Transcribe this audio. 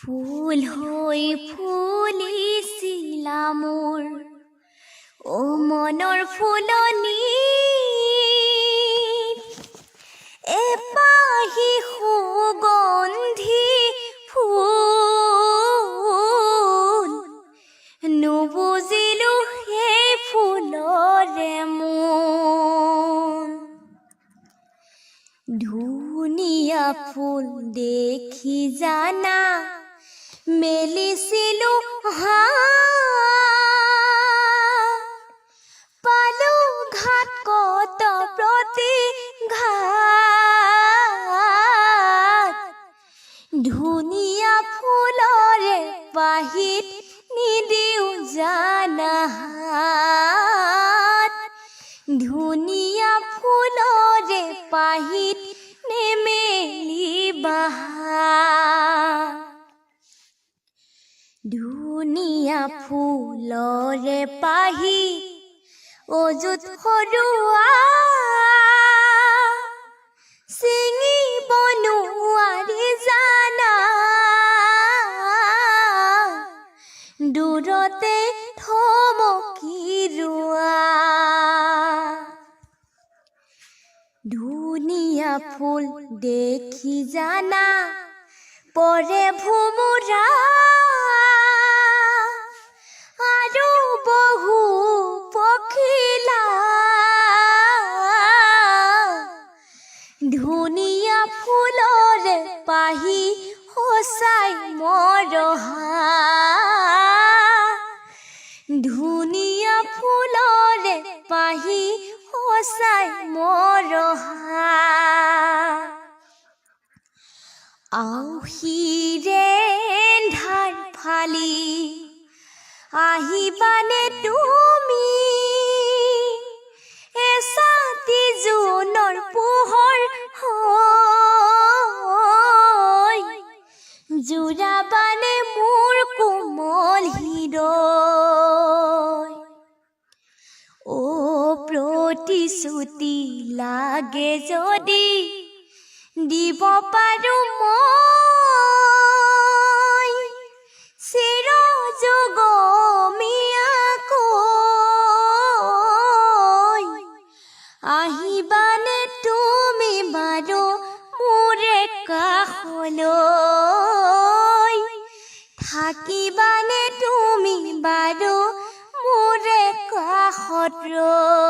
ফুল হৈ ফুলিছিলা মোৰ। অ মনৰ ফুলনি, এপাহি সুগন্ধি ফুল। নুবুজিলো সেই ফুলৰে মন। ধুনীয়া ফুল দেখি জানা মেলিছিলো হাত। পালো ঘাট কত প্ৰতি ঘাট ধুনীয়া ফুলৰে পাহিত নিদিও জানা ধুনীয়া ফুলৰে পাহিত ধুনীয়া ফুলৰে পাহি, অযুত সৰুৱা ছিঙিব নোৱাৰি জানা। দূৰতে থমকি ৰোৱা ধুনীয়া ফুল দেখি জানা পৰে ভোমোৰা ধুনীয়া ফুলৰে পাহি সঁচাই মৰহা আউহিৰে ধাৰ ফালি আহিবানে তুমি। এচাতি জোনৰ পোহৰ জোৰাবানে মোৰ কোমল অ প্ৰতিশ্ৰুতি লাগে যদি দিব পাৰো মই। চিৰ যুগমীয়াকৈ আহিবানে তুমি বাৰু মোৰে কাষলৈ থাকিবানে ৰৈ